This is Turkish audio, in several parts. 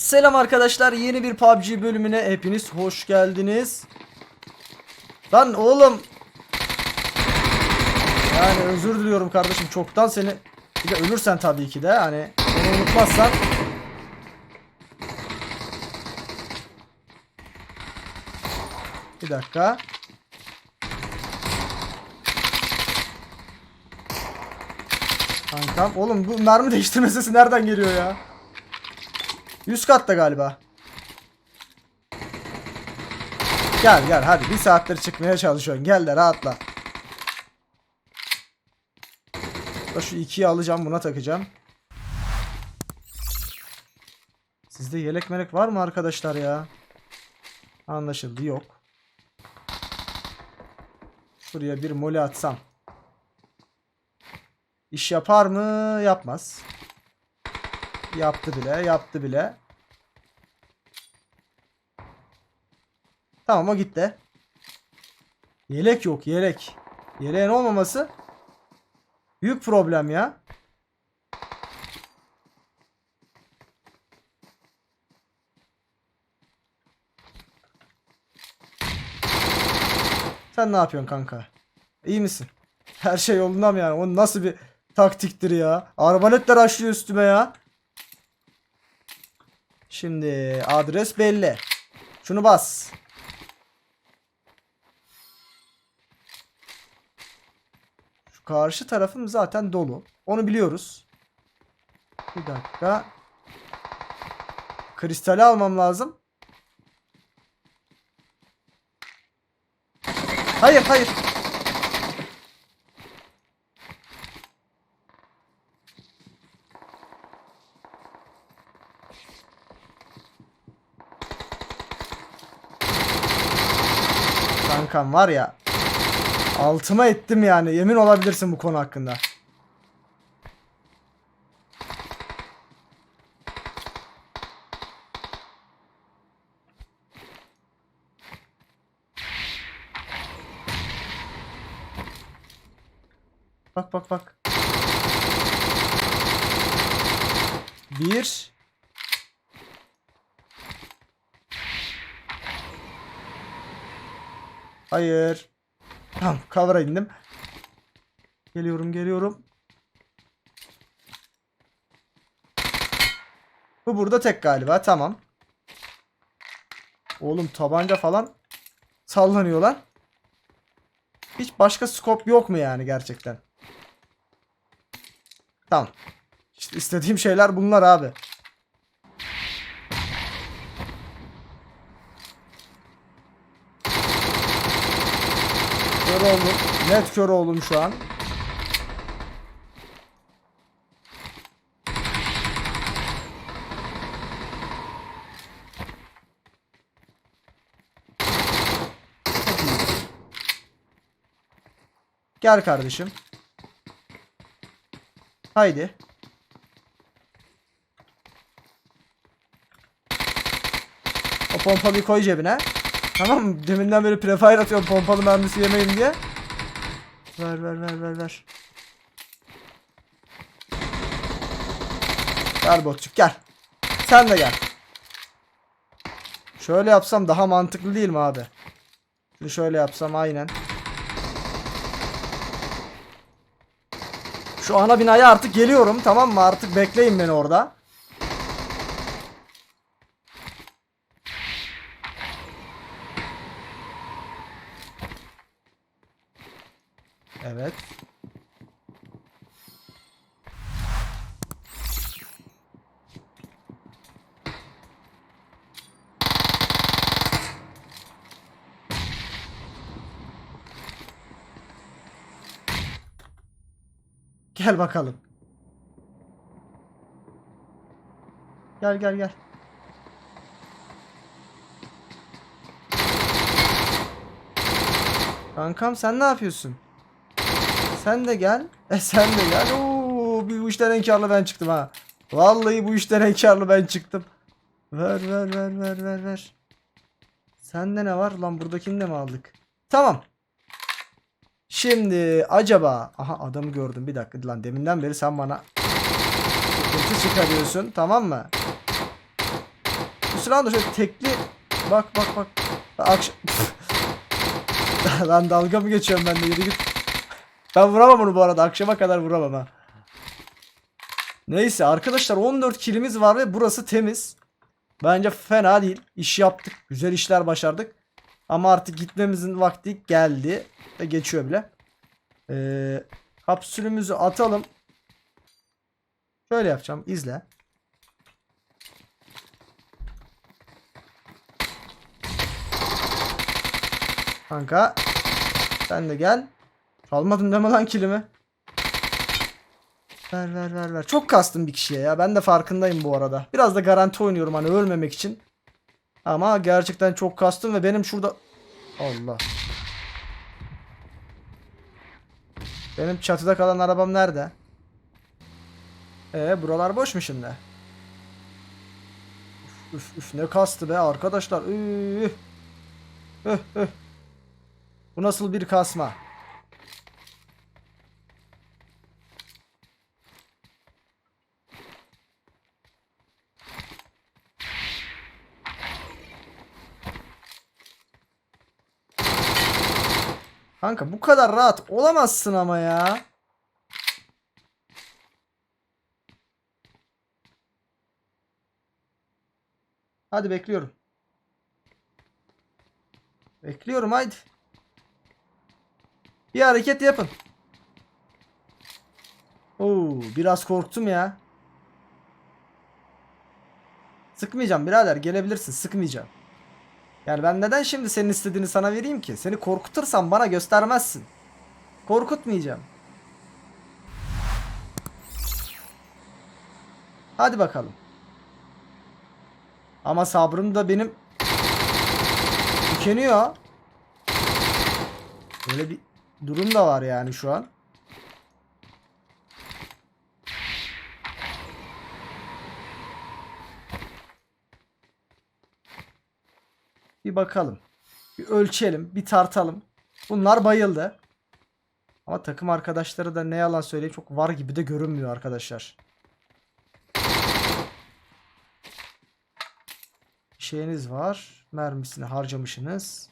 Selam arkadaşlar yeni bir PUBG bölümüne hepiniz hoş geldiniz. Lan oğlum. Yani özür diliyorum kardeşim çoktan seni bir de ölürsen tabii ki de hani beni unutmazsan. Bir dakika. Kankam oğlum bu mermi değiştirme sesi nereden geliyor ya? 100 katta galiba. Gel gel hadi bir saattir çıkmaya çalışıyorsun. Gel de rahatla. Da şu ikiyi alacağım buna takacağım. Sizde yelek melek var mı arkadaşlar ya? Anlaşıldı yok. Şuraya bir moli atsam. İş yapar mı? Yapmaz. Yaptı bile, yaptı bile. Tamam o gitti. Yelek yok, yelek. Yeleğin olmaması büyük problem ya. Sen ne yapıyorsun kanka? İyi misin? Her şey yolunda mı yani? O nasıl bir taktiktir ya? Arbaletler açlıyor üstüme ya. Şimdi adres belli. Şunu bas. Şu karşı tarafım zaten dolu. Onu biliyoruz. Bir dakika. Kristali almam lazım. Hayır hayır. Kankam var ya. Altıma ettim yani. Yemin olabilirsin bu konu hakkında. Bak bak bak. Bir. Hayır. Tamam cover'a indim. Geliyorum geliyorum. Bu burada tek galiba tamam. Oğlum tabanca falan sallanıyor lan. Hiç başka scope yok mu yani gerçekten? Tamam. İşte istediğim şeyler bunlar abi. Kör oldum. Net kör oldum şu an. Gel kardeşim. Haydi. O pompalıyı koy cebine. Tamam? Deminden beri prefire atıyorum pompalı mermisi yemeyeyim diye. Ver ver ver ver ver. Gel botçuk gel. Sen de gel. Şöyle yapsam daha mantıklı değil mi abi? Şimdi şöyle yapsam aynen. Şu ana binaya artık geliyorum tamam mı? Artık bekleyin beni orada. Evet. Gel bakalım. Gel gel gel. Kankam sen ne yapıyorsun? Sen de gel. E sen de gel. Oo, bu işten en karlı ben çıktım ha. Vallahi bu işten en karlı ben çıktım. Ver ver ver ver ver ver. Sende ne var? Lan buradakini de mi aldık? Tamam. Şimdi acaba aha adamı gördüm bir dakika lan deminden beri sen bana sıkıntı çıkarıyorsun tamam mı? silahın da şöyle tekli. Bak bak bak. Akş Lan dalga mı geçiyorum ben de yürü git. Ben vuramam onu bu arada. Akşama kadar vuramam ha. Neyse arkadaşlar 14 kilimiz var ve burası temiz. Bence fena değil. İş yaptık. Güzel işler başardık. Ama artık gitmemizin vakti geldi. Ve geçiyor bile. Ee, kapsülümüzü atalım. Şöyle yapacağım. İzle. Kanka. Sen de gel. Çalmadın deme lan kilimi. Ver ver ver ver. Çok kastım bir kişiye ya. Ben de farkındayım bu arada. Biraz da garanti oynuyorum hani ölmemek için. Ama gerçekten çok kastım ve benim şurada... Allah. Benim çatıda kalan arabam nerede? Ee buralar boş mu şimdi? Üf üf, üf ne kastı be arkadaşlar. Üf. Üf, üf. Bu nasıl bir kasma? Kanka bu kadar rahat olamazsın ama ya. Hadi bekliyorum. Bekliyorum haydi. Bir hareket yapın. Oo, biraz korktum ya. Sıkmayacağım birader gelebilirsin sıkmayacağım. Yani ben neden şimdi senin istediğini sana vereyim ki? Seni korkutursam bana göstermezsin. Korkutmayacağım. Hadi bakalım. Ama sabrım da benim tükeniyor. Böyle bir durum da var yani şu an. Bir bakalım. Bir ölçelim, bir tartalım. Bunlar bayıldı. Ama takım arkadaşları da ne yalan söyleyeyim çok var gibi de görünmüyor arkadaşlar. Şeyiniz var. Mermisini harcamışsınız.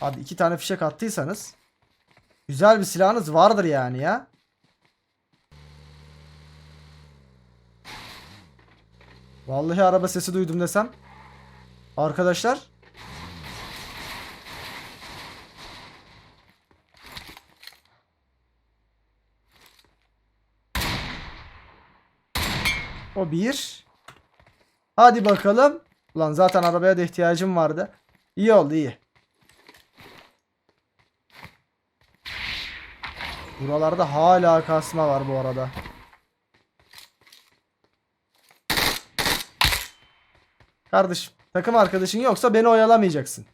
Hadi iki tane fişek attıysanız. Güzel bir silahınız vardır yani ya. Vallahi araba sesi duydum desem. Arkadaşlar. O bir. Hadi bakalım. Ulan zaten arabaya da ihtiyacım vardı. İyi oldu iyi. Buralarda hala kasma var bu arada. Kardeşim takım arkadaşın yoksa beni oyalamayacaksın.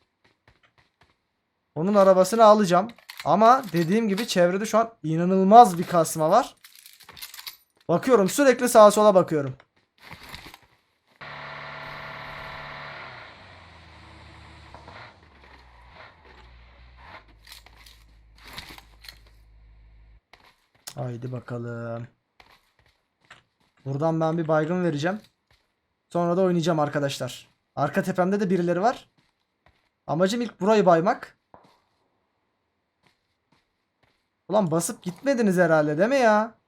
Onun arabasını alacağım. Ama dediğim gibi çevrede şu an inanılmaz bir kasma var. Bakıyorum sürekli sağa sola bakıyorum. Haydi bakalım. Buradan ben bir baygın vereceğim. Sonra da oynayacağım arkadaşlar. Arka tepemde de birileri var. Amacım ilk burayı baymak. Ulan basıp gitmediniz herhalde değil mi ya?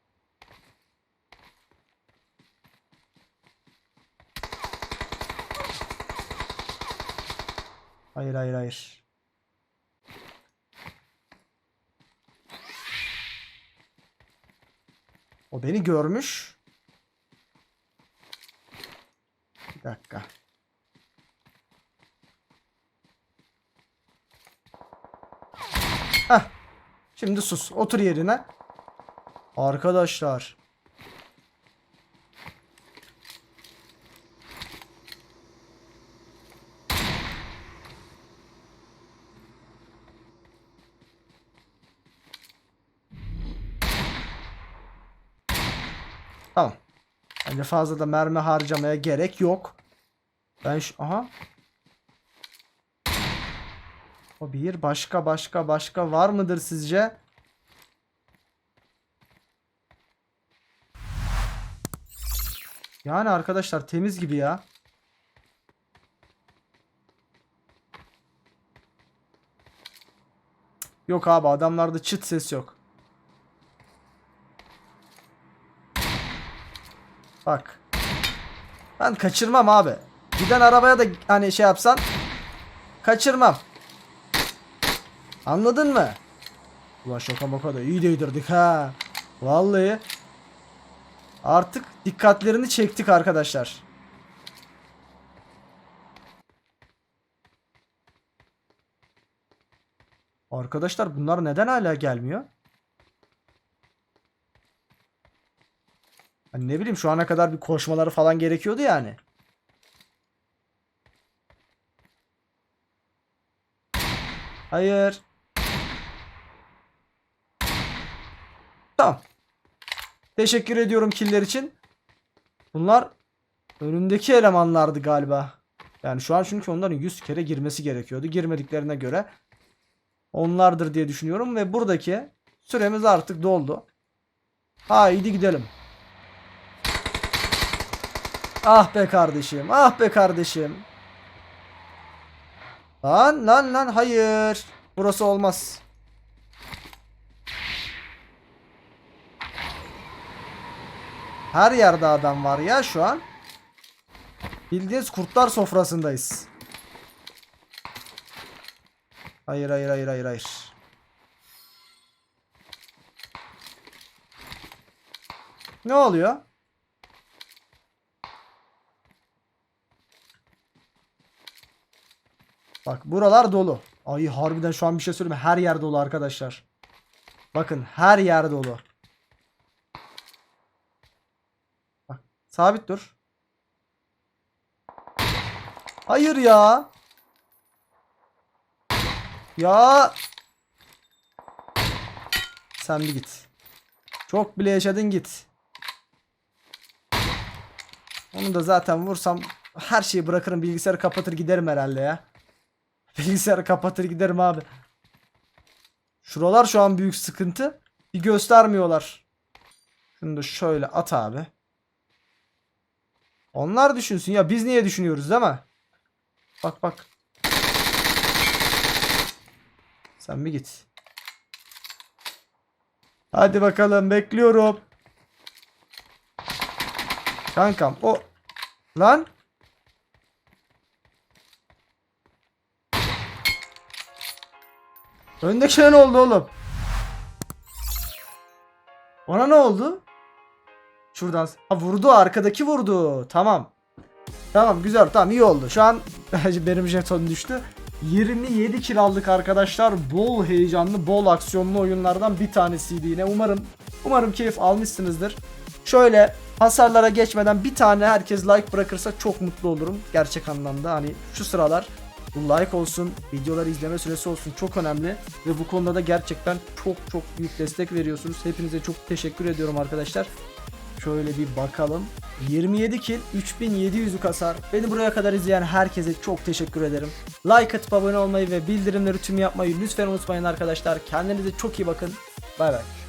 Hayır hayır hayır. O beni görmüş. Bir dakika. Heh. Şimdi sus. Otur yerine. Arkadaşlar. Bence fazla da mermi harcamaya gerek yok. Ben şu... Aha. O bir. Başka başka başka var mıdır sizce? Yani arkadaşlar temiz gibi ya. Yok abi adamlarda çıt ses yok. Bak. Ben kaçırmam abi. Giden arabaya da hani şey yapsan kaçırmam. Anladın mı? Ulan şaka maka da iyi değdirdik ha. Vallahi. Artık dikkatlerini çektik arkadaşlar. Arkadaşlar bunlar neden hala gelmiyor? Hani ne bileyim şu ana kadar bir koşmaları falan gerekiyordu yani. Hayır. Tamam. Teşekkür ediyorum killer için. Bunlar önündeki elemanlardı galiba. Yani şu an çünkü onların 100 kere girmesi gerekiyordu. Girmediklerine göre onlardır diye düşünüyorum ve buradaki süremiz artık doldu. Haydi gidelim. Ah be kardeşim. Ah be kardeşim. Lan lan lan hayır. Burası olmaz. Her yerde adam var ya şu an. Bildiğiniz kurtlar sofrasındayız. Hayır hayır hayır hayır hayır. Ne oluyor? Bak buralar dolu. Ay harbiden şu an bir şey söyleyeyim. Her yer dolu arkadaşlar. Bakın her yer dolu. Bak sabit dur. Hayır ya. Ya. Sen bir git. Çok bile yaşadın git. Onu da zaten vursam her şeyi bırakırım bilgisayarı kapatır giderim herhalde ya. Bilgisayarı kapatır giderim abi. Şuralar şu an büyük sıkıntı. Bir göstermiyorlar. Şunu da şöyle at abi. Onlar düşünsün ya biz niye düşünüyoruz değil mi? Bak bak. Sen bir git. Hadi bakalım bekliyorum. Kankam o lan Öndekine ne oldu oğlum? Ona ne oldu? Şuradan. Ha vurdu arkadaki vurdu. Tamam. Tamam güzel tamam iyi oldu. Şu an benim jeton düştü. 27 kill aldık arkadaşlar. Bol heyecanlı, bol aksiyonlu oyunlardan bir tanesiydi yine. Umarım umarım keyif almışsınızdır. Şöyle hasarlara geçmeden bir tane herkes like bırakırsa çok mutlu olurum. Gerçek anlamda hani şu sıralar bu like olsun, videoları izleme süresi olsun çok önemli ve bu konuda da gerçekten çok çok büyük destek veriyorsunuz. Hepinize çok teşekkür ediyorum arkadaşlar. Şöyle bir bakalım. 27 kill, 3700'lük hasar. Beni buraya kadar izleyen herkese çok teşekkür ederim. Like atıp abone olmayı ve bildirimleri tüm yapmayı lütfen unutmayın arkadaşlar. Kendinize çok iyi bakın. Bay bay.